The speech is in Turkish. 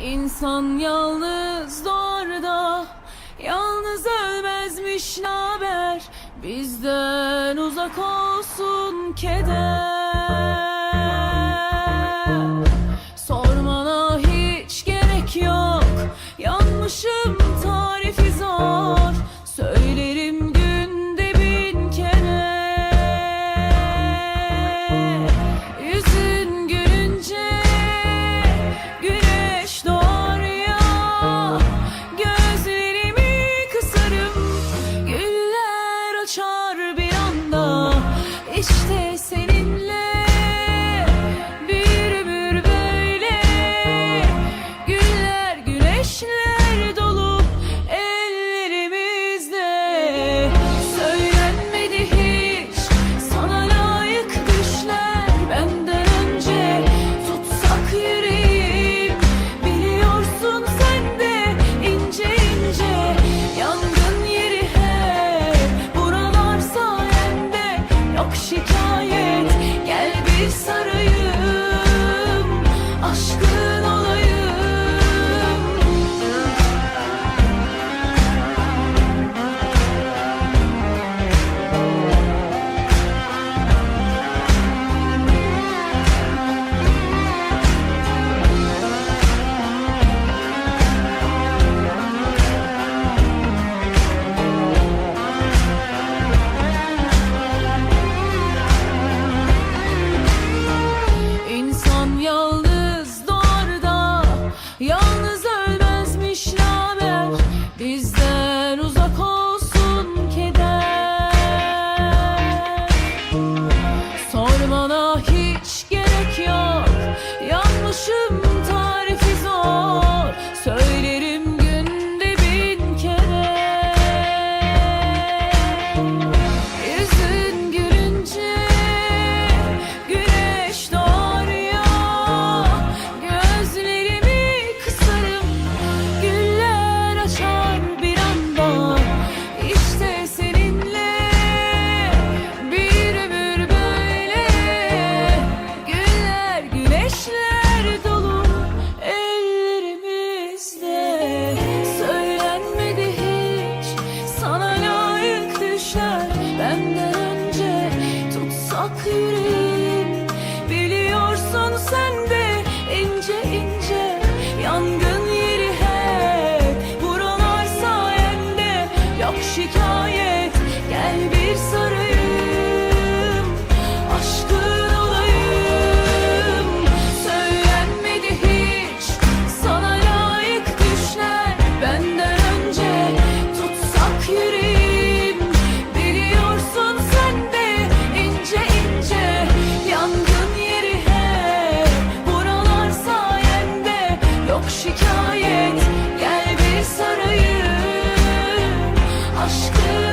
İnsan yalnız doğar Yalnız ölmezmiş haber Bizden uzak olsun keder. aşkım